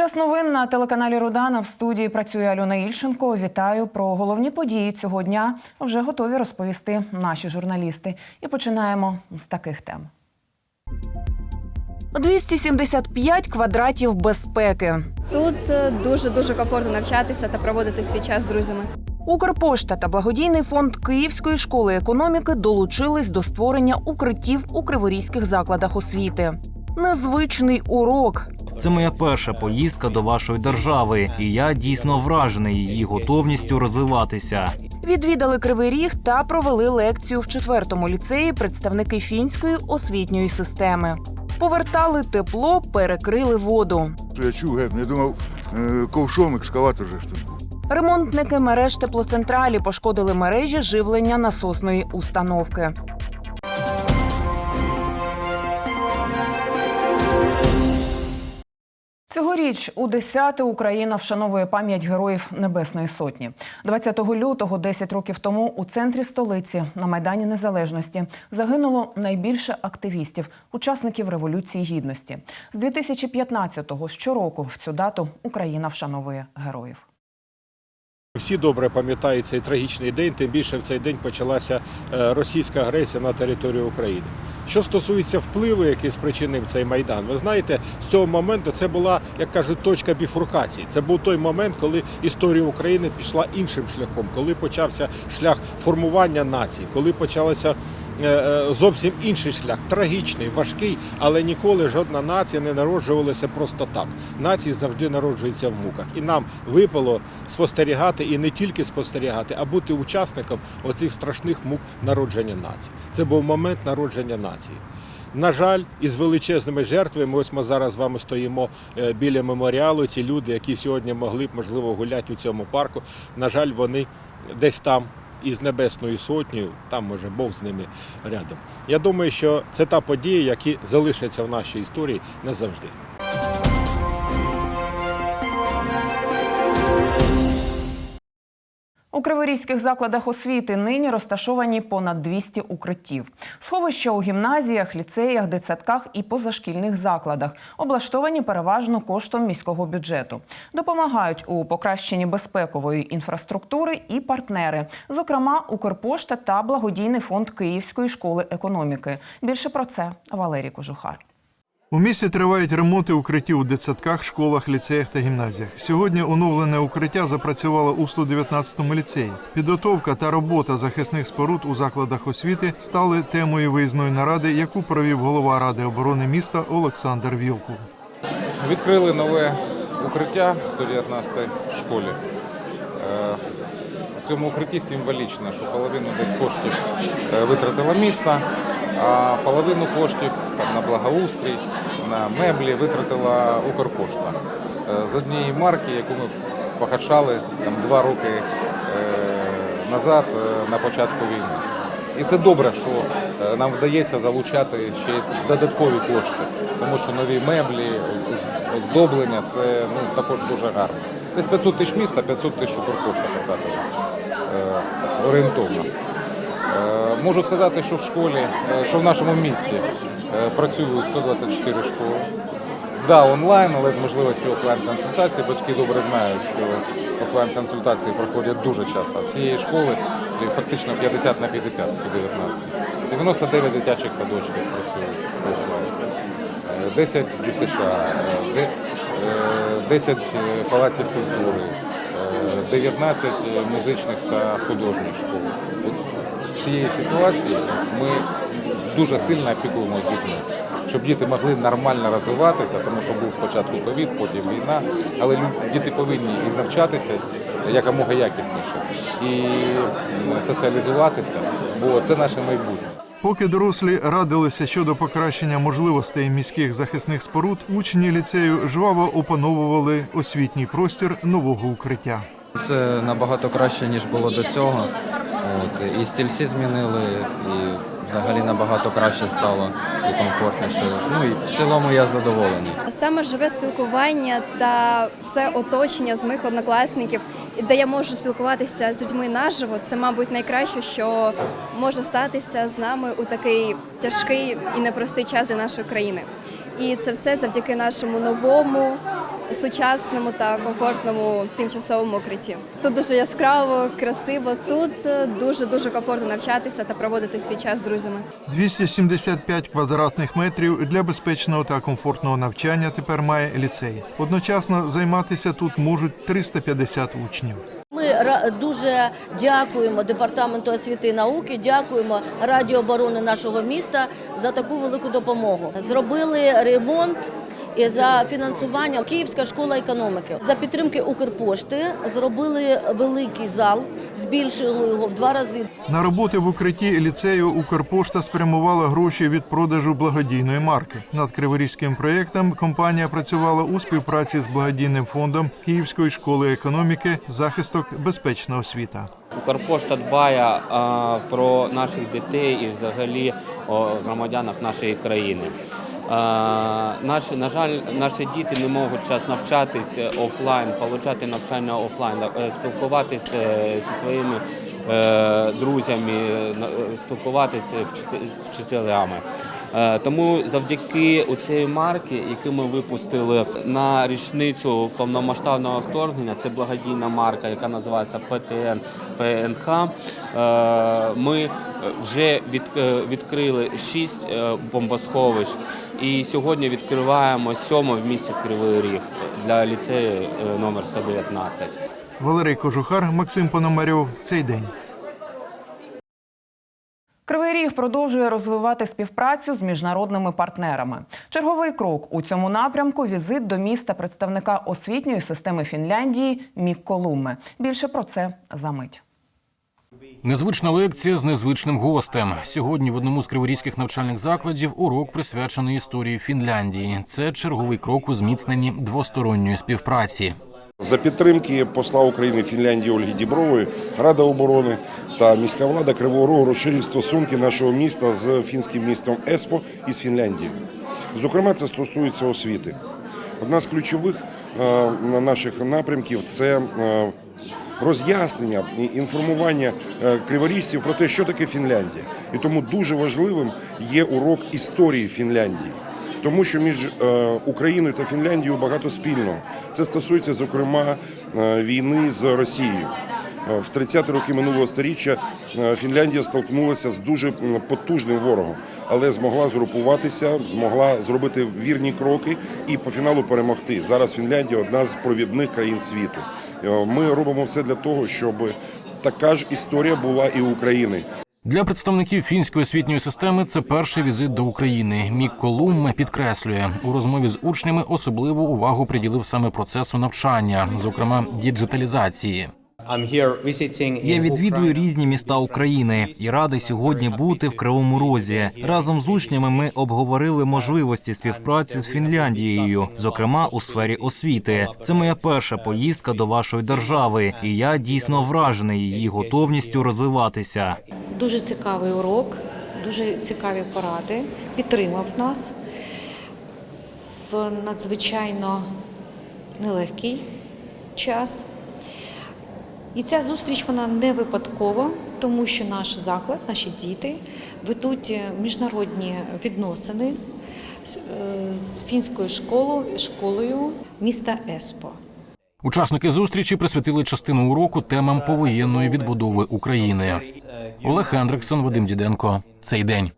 Час новин на телеканалі Рудана в студії працює Альона Ільченко. Вітаю про головні події цього дня. Вже готові розповісти наші журналісти. І починаємо з таких тем. 275 квадратів безпеки. Тут дуже дуже комфортно навчатися та проводити свій час з друзями. Укрпошта та благодійний фонд Київської школи економіки долучились до створення укриттів у криворізьких закладах освіти. Незвичний урок. Це моя перша поїздка до вашої держави, і я дійсно вражений її готовністю розвиватися. Відвідали Кривий Ріг та провели лекцію в четвертому ліцеї представники фінської освітньої системи. Повертали тепло, перекрили воду. Я чув, геть, не думав, е, ковшом екскаватор же був. Ремонтники мереж теплоцентралі пошкодили мережі живлення насосної установки. Цьогоріч у 10 Україна вшановує пам'ять героїв Небесної Сотні. 20 лютого, 10 років тому, у центрі столиці на Майдані Незалежності загинуло найбільше активістів, учасників Революції Гідності. З 2015-го щороку в цю дату Україна вшановує героїв. Всі добре пам'ятають цей трагічний день, тим більше в цей день почалася е, російська агресія на територію України. Що стосується впливу, який спричинив цей майдан, ви знаєте, з цього моменту це була, як кажуть, точка біфуркації. Це був той момент, коли історія України пішла іншим шляхом, коли почався шлях формування нації, коли почалося. Е, е, Зовсім інший шлях, трагічний, важкий, але ніколи жодна нація не народжувалася просто так. Нації завжди народжуються в муках. І нам випало спостерігати і не тільки спостерігати, а бути учасником оцих страшних мук народження нації. Це був момент народження нації. На жаль, із величезними жертвами, ось ми зараз з вами стоїмо е, біля меморіалу. Ці люди, які сьогодні могли б можливо гуляти у цьому парку. На жаль, вони десь там. Із Небесною Сотнею, там може Бог з ними рядом. Я думаю, що це та подія, яка залишиться в нашій історії назавжди. У криворізьких закладах освіти нині розташовані понад 200 укриттів. Сховища у гімназіях, ліцеях, дитсадках і позашкільних закладах облаштовані переважно коштом міського бюджету. Допомагають у покращенні безпекової інфраструктури і партнери, зокрема Укрпошта та благодійний фонд Київської школи економіки. Більше про це Валерій Кожухар. У місті тривають ремонти укриттів у дитсадках, школах, ліцеях та гімназіях. Сьогодні оновлене укриття запрацювало у 119-му ліцеї. Підготовка та робота захисних споруд у закладах освіти стали темою виїзної наради, яку провів голова ради оборони міста Олександр Вілкул. Відкрили нове укриття в 119 школі. Е, В цьому укритті символічно, що половину десь коштів е, витратила місто, а половину коштів там, на благоустрій, на меблі витратила Укрпошта. Е, З однієї марки, яку ми похарчали там, два роки е, назад е, на початку війни. І це добре, що нам вдається залучати ще додаткові кошти, тому що нові меблі, оздоблення це ну, також дуже гарно. Десь 500 тисяч міста, 500 тисяч Укрпошта потратила орієнтовно. Е, Можу сказати, що в школі, е, що в нашому місті е, працюють 124 школи. Да, онлайн, але з можливістю офлайн консультації. Батьки добре знають, що офлайн консультації проходять дуже часто. В цієї школи фактично 50 на 50 119. 99 дитячих садочків працюють офлайн. Е, 10 ДЮСШ, е, де- е, 10 палаців культури, е, 19 музичних та художніх школ. Цієї ситуації ми дуже сильно опікуємося дітьми, щоб діти могли нормально розвиватися, тому що був спочатку ковід, потім війна, але діти повинні і навчатися якомога якісніше і соціалізуватися, бо це наше майбутнє. Поки дорослі радилися щодо покращення можливостей міських захисних споруд, учні ліцею жваво опановували освітній простір нового укриття. Це набагато краще, ніж було до цього. От, і стільці змінили, і взагалі набагато краще стало і комфортніше. Ну і в цілому я задоволений. Саме живе спілкування та це оточення з моїх однокласників, де я можу спілкуватися з людьми наживо. Це, мабуть, найкраще, що може статися з нами у такий тяжкий і непростий час для нашої країни. І це все завдяки нашому новому, сучасному та комфортному тимчасовому укритті. Тут дуже яскраво, красиво. Тут дуже дуже комфортно навчатися та проводити свій час з друзями. 275 квадратних метрів для безпечного та комфортного навчання тепер має ліцей. Одночасно займатися тут можуть 350 учнів. Ми дуже дякуємо департаменту освіти і науки, дякуємо Раді оборони нашого міста за таку велику допомогу. Зробили ремонт. І за фінансування Київська школа економіки за підтримки Укрпошти зробили великий зал, збільшили його в два рази. На роботи в укритті ліцею Укрпошта спрямувала гроші від продажу благодійної марки. Над криворізьким проєктом компанія працювала у співпраці з благодійним фондом Київської школи економіки захисток безпечна освіта. Укрпошта дбає а, про наших дітей і взагалі о громадянах нашої країни. Наші, на жаль, наші діти не можуть час навчатись офлайн, отримати навчання офлайн, е, спілкуватися зі своїми е, друзями, е, спілкуватися з вчителями. Е, Тому завдяки цієї марки, яку ми випустили на річницю повномасштабного вторгнення, це благодійна марка, яка називається ПТН ПНХ. е, Ми вже е, відкрили шість е, бомбосховищ, і сьогодні відкриваємо сьоме в місті Кривий Ріг для ліцею е, номер 119. Валерій Кожухар, Максим Пономарьов. Цей день. Кривий Ріг продовжує розвивати співпрацю з міжнародними партнерами. Черговий крок у цьому напрямку візит до міста представника освітньої системи Фінляндії Мікко Лумме. Більше про це за мить. Незвична лекція з незвичним гостем. Сьогодні в одному з криворізьких навчальних закладів урок присвячений історії Фінляндії. Це черговий крок у зміцненні двосторонньої співпраці. За підтримки посла України Фінляндії Ольги Дібрової, Рада оборони та міська влада Кривого Рогу розширюють стосунки нашого міста з фінським містом Еспо і з Фінляндією. Зокрема, це стосується освіти. Одна з ключових е, наших напрямків це е, роз'яснення і інформування е, криворіжців про те, що таке Фінляндія. І тому дуже важливим є урок історії Фінляндії. Тому що між е, Україною та Фінляндією багато спільного. Це стосується, зокрема, е, війни з Росією. Е, В 30-ті роки минулого століття е, Фінляндія столкнулася з дуже потужним ворогом, але змогла згрупуватися, змогла зробити вірні кроки і по фіналу перемогти. Зараз Фінляндія одна з провідних країн світу. Е, Ми робимо все для того, щоб така ж історія була і України. Для представників фінської освітньої системи це перший візит до України. Мікко Лумме підкреслює у розмові з учнями особливу увагу приділив саме процесу навчання, зокрема діджиталізації. Я відвідую різні міста України і радий сьогодні бути в Кривому Розі. Разом з учнями ми обговорили можливості співпраці з Фінляндією, зокрема у сфері освіти. Це моя перша поїздка до вашої держави, і я дійсно вражений її готовністю розвиватися. Дуже цікавий урок, дуже цікаві поради. Підтримав нас в надзвичайно нелегкий час. І ця зустріч вона не випадкова, тому що наш заклад, наші діти ведуть міжнародні відносини з- е, фінською школою, школою міста Еспо. Учасники зустрічі присвятили частину уроку темам повоєнної відбудови України. Олег Хендриксон, Вадим Діденко. Цей день.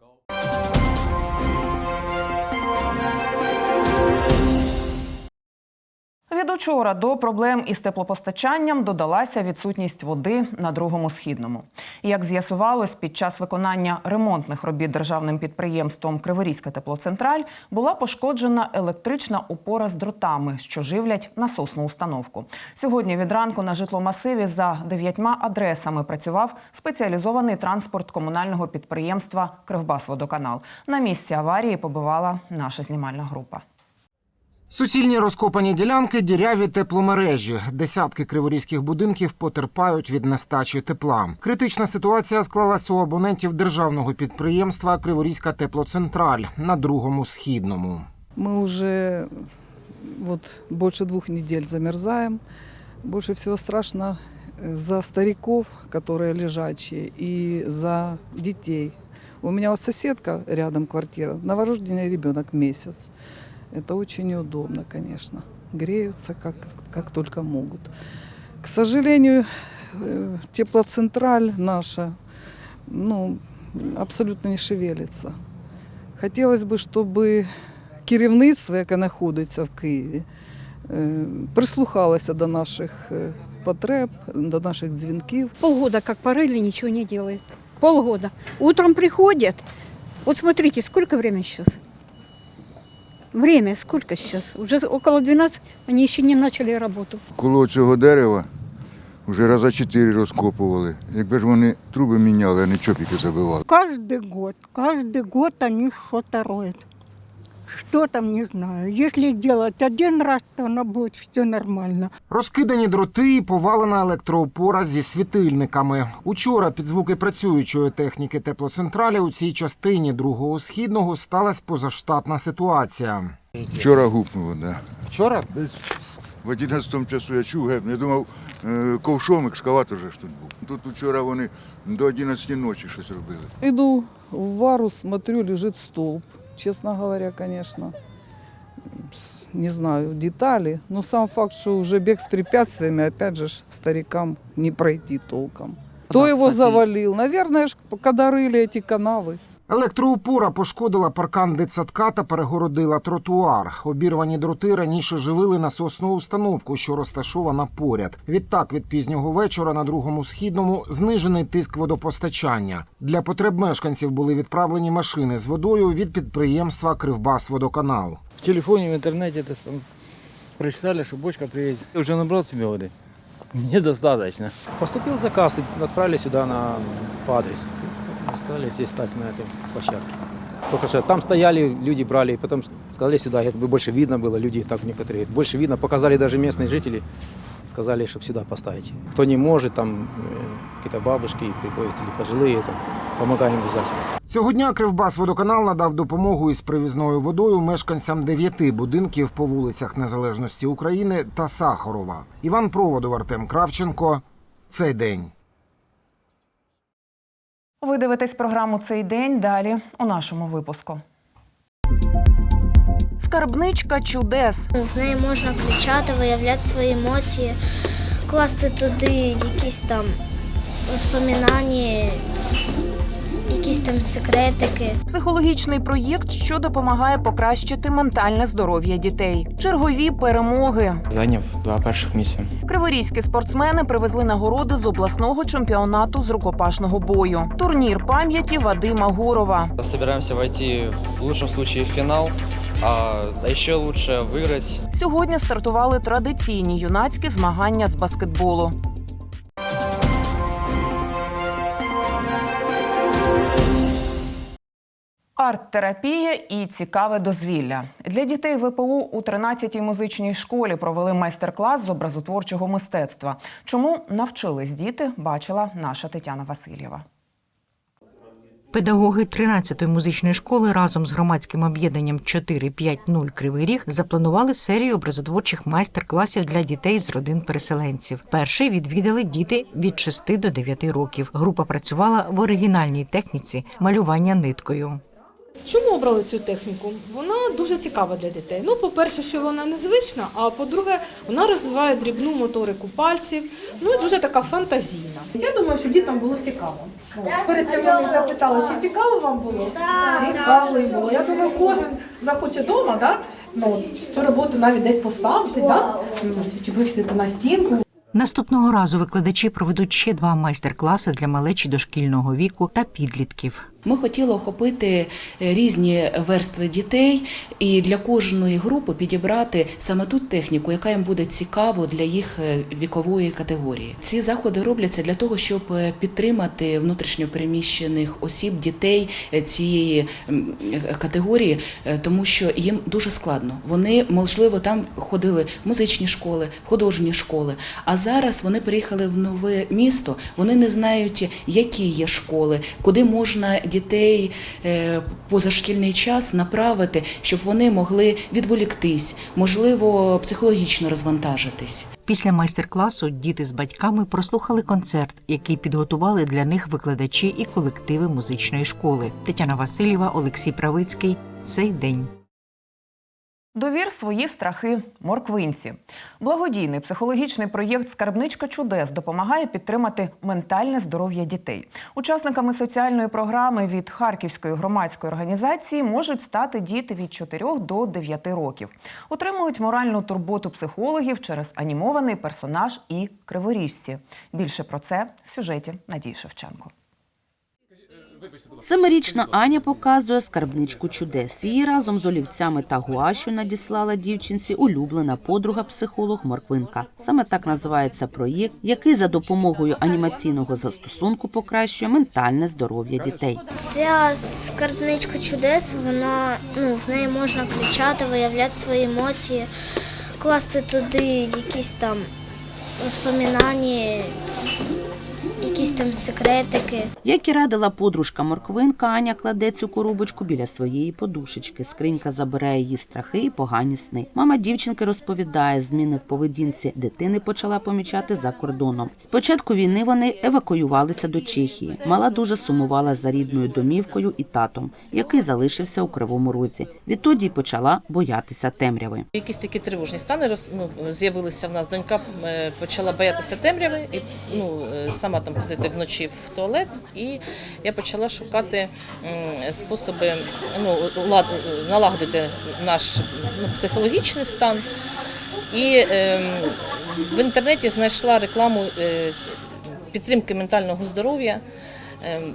Учора до проблем із теплопостачанням додалася відсутність води на другому східному. Як з'ясувалось, під час виконання ремонтних робіт державним підприємством Криворізька теплоцентраль була пошкоджена електрична опора з дротами, що живлять насосну установку. Сьогодні від ранку на житломасиві за дев'ятьма адресами працював спеціалізований транспорт комунального підприємства Кривбасводоканал. На місці аварії побивала наша знімальна група. Суцільні розкопані ділянки, діряві тепломережі. Десятки криворізьких будинків потерпають від нестачі тепла. Критична ситуація склалася у абонентів державного підприємства Криворізька теплоцентраль на другому східному. Мы уже вот больше двух недель замерзаем. Больше всего страшно э, за стариков, которые лежачие, и за детей. У меня вот соседка рядом квартира, новорожденный ребенок месяц. Это очень неудобно, конечно. Греются как, как только могут. К сожалению, э, теплоцентраль наша ну, абсолютно не шевелится. Хотілося б, щоб керівництво, яке знаходиться в Києві, е, прислухалося до наших е, потреб, до наших дзвінків. Полгода как порыли, ничего не делают. Полгода. Утром приходят. Вот смотрите, сколько время сейчас? Время сколько сейчас? Уже около 12, они еще не начали работу. Коло цього дерева вже раза чотири розкопували. Якби ж вони труби міняли, а не чопіки забивали. Каждый год, каждый год они что-то роют. Что там, не знаю. Если делать один раз, то оно будет все нормально. Розкидані дроти і повалена електроопора зі світильниками. Учора під звуки працюючої техніки теплоцентралі у цій частині другого східного сталася позаштатна ситуація. Вчора гупнуло, да. Вчора В 11 часу я чув геп, я думав, е, ковшом екскаватор же ж тут був. Тут вчора вони до 11 ночі щось робили. Иду в вару, смотрю, лежит столб Честно говоря, конечно, с- не знаю детали, но сам факт, что уже бег с препятствиями, опять же, ж, старикам не пройти толком. Кто его завалил? Наверное, ж, когда рыли эти канавы. Електроопора пошкодила паркан дитсадка та перегородила тротуар. Обірвані дроти раніше живили насосну установку, що розташована поряд. Відтак, від пізнього вечора на другому східному знижений тиск водопостачання. Для потреб мешканців були відправлені машини з водою від підприємства Кривбасводоканал. В телефоне, в интернете это там прочитали, что бочка приедет. Я уже набрал себе воды. Недостаточно. Поступил заказ и отправили сюда на, по адресу. Сказали здесь стать на этой площадке. Только что там стояли, люди брали, и потом сказали сюда, как бы больше видно было, люди так некоторые, больше видно, показали даже местные жители, сказали, чтобы сюда поставить. Кто не может, там э, какие-то бабушки приходят или пожилые, там, помогаем обязательно. Цього дня Кривбасводоканал надав допомогу із привізною водою мешканцям дев'яти будинків по вулицях Незалежності України та Сахарова. Іван Проводов, Артем Кравченко. Цей день. Ви дивитесь програму цей день далі у нашому випуску. Скарбничка чудес. З нею можна кричати, виявляти свої емоції, класти туди якісь там воспоминання, якісь там секретики. Психологічний проєкт, що допомагає покращити ментальне здоров'я дітей. Чергові перемоги. Зайняв два перших місця. Криворізькі спортсмени привезли нагороди з обласного чемпіонату з рукопашного бою. Турнір пам'яті Вадима Гурова. Собираемся войти в лучшем случае в финал, а еще лучше выиграть. Сьогодні стартували традиційні юнацькі змагання з баскетболу. Арт-терапія і цікаве дозвілля для дітей ВПУ у 13-й музичній школі провели майстер-клас з образотворчого мистецтва. Чому навчились діти, бачила наша Тетяна Васильєва. Педагоги 13-ї музичної школи разом з громадським об'єднанням 450 Кривий Ріг запланували серію образотворчих майстер-класів для дітей з родин переселенців. Перший відвідали діти від 6 до 9 років. Група працювала в оригінальній техніці малювання ниткою. Чому обрали цю техніку? Вона дуже цікава для дітей. Ну, по-перше, що вона незвична, а по-друге, вона розвиває дрібну моторику пальців, ну і дуже така фантазійна. Я думаю, що дітям було цікаво. Перед цим вони запитали, чи цікаво вам було? Цікаво їм було. Я думаю, кожен захоче вдома, да? ну, цю роботу навіть десь поставити, да? Чи вивісити на стінку. Наступного разу викладачі проведуть ще два майстер-класи для малечі дошкільного віку та підлітків. Ми хотіли охопити е, різні верстви дітей і для кожної групи підібрати саме ту техніку, яка їм буде цікаво для їх е, вікової категорії. Ці заходи робляться для того, щоб е, підтримати внутрішньопереміщених осіб, дітей цієї категорії, тому що їм дуже складно. Вони можливо там ходили в музичні школи, в художні школи. А зараз вони приїхали в нове місто. Вони не знають, які є школи, куди можна дітей е, позашкільний час направити, щоб вони могли відволіктись, можливо, психологічно розвантажитись. Після майстер-класу діти з батьками прослухали концерт, який підготували для них викладачі і колективи музичної школи. Тетяна Васильєва, Олексій Правицький. Цей день. Довір свої страхи морквинці. Благодійний психологічний проєкт Скарбничка чудес допомагає підтримати ментальне здоров'я дітей. Учасниками соціальної програми від Харківської громадської організації можуть стати діти від 4 до 9 років. Отримують моральну турботу психологів через анімований персонаж і криворіжці. Більше про це в сюжеті Надії Шевченко. Семирічна Аня показує скарбничку чудес. Її разом з олівцями та гуашю надіслала дівчинці улюблена подруга-психолог Морквинка. Саме так називається проєкт, який за допомогою анімаційного застосунку покращує ментальне здоров'я дітей. Ця скарбничка чудес, вона ну в неї можна кричати, виявляти свої емоції, класти туди якісь там воспоминання, якісь там секретики. Як і радила подружка Морквинка, Аня кладе цю коробочку біля своєї подушечки. Скринька забирає її страхи і погані сни. Мама дівчинки розповідає, зміни в поведінці дитини почала помічати за кордоном. Спочатку війни вони евакуювалися до Чехії. Мала дуже сумувала за рідною домівкою і татом, який залишився у кривому розі. Відтоді й почала боятися темряви. Якісь такі тривожні стани роз- ну, з'явилися в нас. Донька е, почала боятися темряви і ну, е, сама там ходити вночі в туалет. І я почала шукати способи ну, налагодити наш ну, психологічний стан. І ем, в інтернеті знайшла рекламу е, підтримки ментального здоров'я. Ем,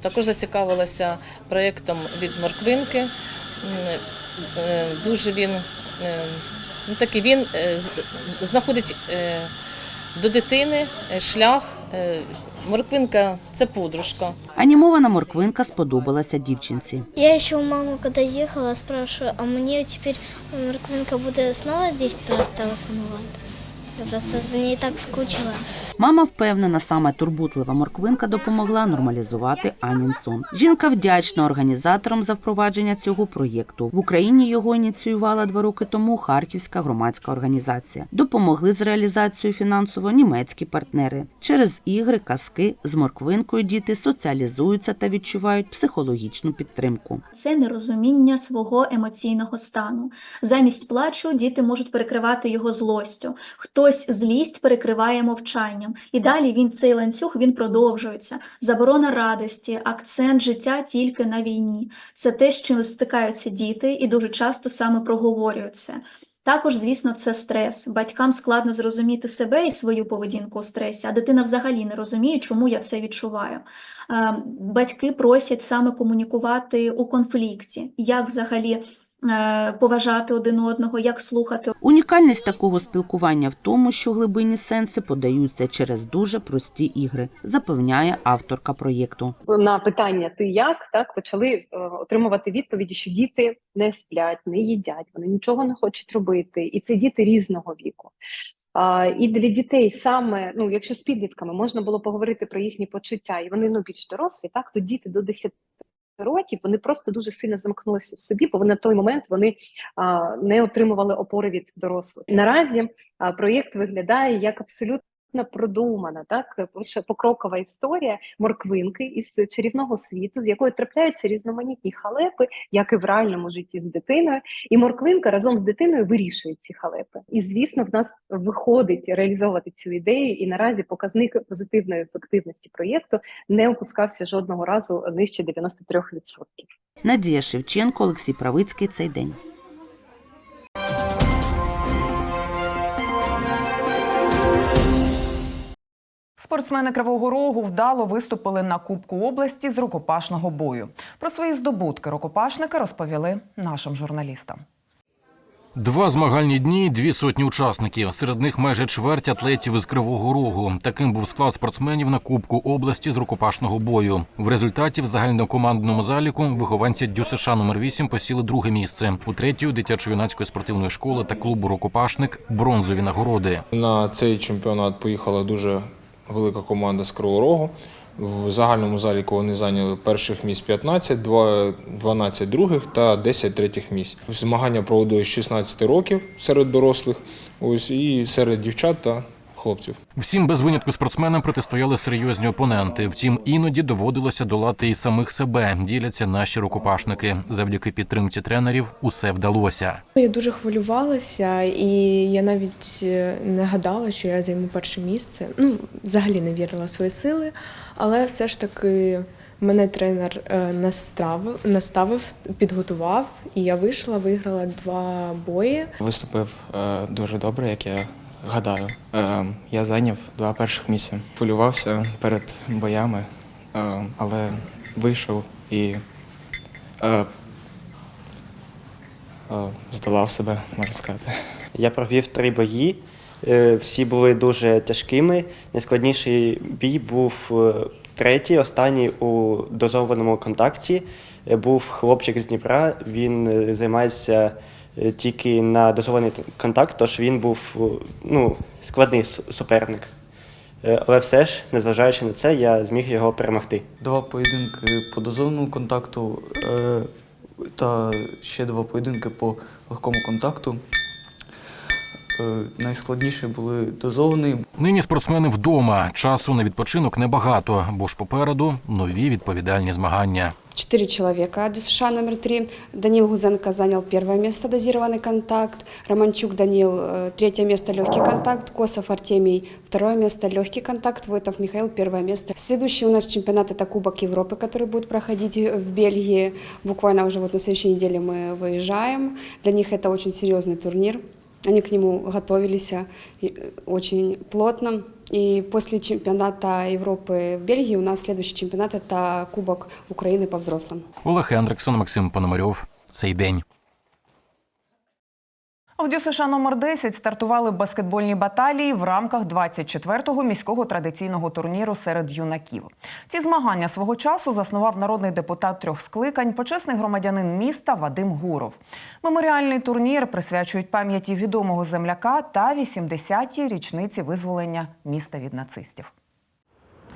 Також зацікавилася проєктом від Морквинки. Е, Дуже він е, ну, такий він е, знаходить е, до дитини е, шлях. Е, Морквинка це подружка. Анімована морквинка сподобалася дівчинці. Я ще у маму, коли їхала, спрашиваю, а мені тепер Морквинка буде знову десь телефонувати? Я просто за ней так скучила. Мама впевнена, саме турботлива морквинка допомогла нормалізувати Анін сон. Жінка вдячна організаторам за впровадження цього проєкту. В Україні його ініціювала два роки тому Харківська громадська організація. Допомогли з реалізацією фінансово німецькі партнери. Через ігри, казки з морквинкою діти соціалізуються та відчувають психологічну підтримку. Це нерозуміння свого емоційного стану. Замість плачу діти можуть перекривати його злостю. Хтось злість перекриває мовчанням. І далі він цей ланцюг він продовжується. Заборона радості, акцент життя тільки на війні. Це те, з чим стикаються діти, і дуже часто саме проговорюють це. Також, звісно, це стрес. Батькам складно зрозуміти себе і свою поведінку у стресі, а дитина взагалі не розуміє, чому я це відчуваю. Е, Батьки просять саме комунікувати у конфлікті, як взагалі поважати один одного, як слухати Унікальність такого спілкування в тому, що глибинні сенси подаються через дуже прості ігри, запевняє авторка проєкту. на питання ти як так почали е, отримувати відповіді, що діти не сплять, не їдять, вони нічого не хочуть робити, і це діти різного віку. А, і для дітей саме, ну якщо з підлітками можна було поговорити про їхні почуття, і вони ну більш дорослі, так то діти до 10 років вони просто дуже сильно замкнулися в собі, бо вони на той момент вони а, не отримували опори від дорослих. Наразі а, проєкт виглядає як абсолютно продумана, так покрокова історія морквинки із чарівного світу, з якої трапляються різноманітні халепи, як і в реальному житті з дитиною. І морквинка разом з дитиною вирішує ці халепи. І звісно, в нас виходить реалізовувати цю ідею. І наразі показник позитивної ефективності проєкту не опускався жодного разу нижче 93%. Надія Шевченко, Олексій Правицький. Цей день. Спортсмени Кривого Рогу вдало виступили на Кубку області з рукопашного бою. Про свої здобутки рукопашники розповіли нашим журналістам. Два змагальні дні, дві сотні учасників. Серед них майже чверть атлетів із Кривого Рогу. Таким був склад спортсменів на Кубку області з рукопашного бою. В результаті в загальнокомандному заліку вихованці ДЮСШ номер 8 посіли друге місце. У третю дитячо-юнацької спортивної школи та клубу рукопашник бронзові нагороди. На цей чемпіонат поїхала дуже велика команда з Кривого Рогу. В загальному заліку вони зайняли перших місць 15, два- 12 других та 10 третіх місць. Змагання проводили з 16 років серед дорослих, ось і серед дівчат та хлопців. Всім без винятку спортсменам протистояли серйозні опоненти. Втім, іноді доводилося долати і самих себе. Діляться наші рукопашники. Завдяки підтримці тренерів усе вдалося. Я дуже хвилювалася, і я навіть е, не гадала, що я займу перше місце. Ну, взагалі не вірила в свої сили, але все ж таки мене тренер е, наставив, наставив, підготував, і я вийшла, виграла два бої. Виступив е, дуже добре, як я гадаю. Е, я зайняв два перших місця. Полювався перед боями, е, але вийшов і е, е, здолав себе, можна сказати. Я провів три бої. Е, Всі були дуже тяжкими. Найскладніший бій був е, третій, останній у дозованому контакті. Е, Був хлопчик з Дніпра. Він займається тільки на дозований контакт, тож він був е, ну, складний суперник. Е, Але все ж, незважаючи на це, я зміг його перемогти. Два поєдинки по дозовному контакту е, та ще два поєдинки по легкому контакту. Е, найскладніші були дозований. Нині спортсмени вдома. Часу на відпочинок небагато, бо ж попереду нові відповідальні змагання. Четыре человека ДЮСШ номер три. Данил Гузенко занял первое место дозированный контакт. Романчук Данил э, третье место легкий контакт. Косов Артемий второе место легкий контакт. Войтов Михаил первое место. Следующий у нас чемпионат это Кубок Европы, который будет проходить в Бельгии. Буквально уже вот на следующей неделе мы выезжаем. Для них это очень серьезный турнир. Они к нему готовились э, и, э, очень плотно. И после чемпионата Европы в Бельгии у нас следующий чемпионат это Кубок Украины по взрослым. Олег Хендриксон, Максим Пономарьов. Цей день. В ДЮСШ номер 10 стартували баскетбольні баталії в рамках 24-го міського традиційного турніру серед юнаків. Ці змагання свого часу заснував народний депутат трьох скликань, почесний громадянин міста Вадим Гуров. Меморіальний турнір присвячують пам'яті відомого земляка та 80-й річниці визволення міста від нацистів.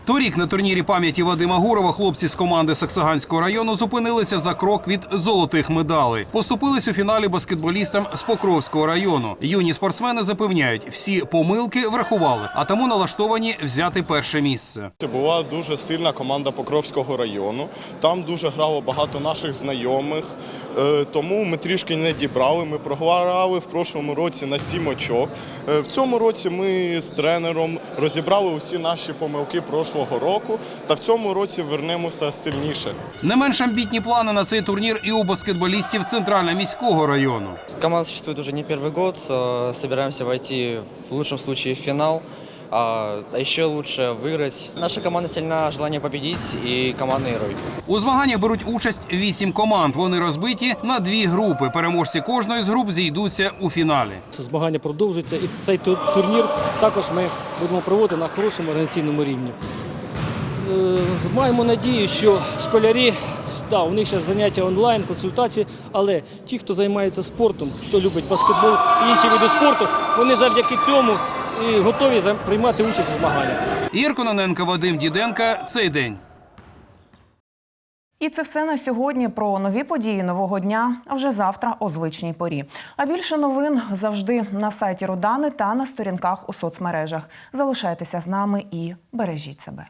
Торік на турнірі пам'яті Вадима Гурова хлопці з команди Саксаганського району зупинилися за крок від золотих медалей. Поступились у фіналі баскетболістам з Покровського району. Юні спортсмени запевняють, всі помилки врахували, а тому налаштовані взяти перше місце. Це була дуже сильна команда Покровського району. Там дуже грало багато наших знайомих. Е, Тому ми трішки не дібрали. Ми програли в прошлому році на сім очок. Е, В цьому році ми з тренером розібрали усі наші помилки прошлого року. Та в цьому році вернемося сильніше. Не менш амбітні плани на цей турнір і у баскетболістів центрально-міського району. Команда существует уже не первый год. э, Собираемся войти в лучшем случае в финал. А а еще лучше выиграть. Наша команда сильна желание победить и командный герой. У змаганнях беруть участь вісім команд. Вони розбиті на дві групи. Переможці кожної з груп зійдуться у фіналі. Змагання продовжуються, і цей турнір також ми будемо проводити на хорошому організаційному рівні. Е, Маємо надію, що школярі, да, у них зараз заняття онлайн, консультації, але ті, хто займається спортом, хто любить баскетбол і інші види спорту, вони завдяки цьому і готові приймати участь у змаганнях. Ігор Кононенко, Вадим Діденка. Цей день. І це все на сьогодні про нові події нового дня. А вже завтра о звичній порі. А більше новин завжди на сайті Рудани та на сторінках у соцмережах. Залишайтеся з нами і бережіть себе.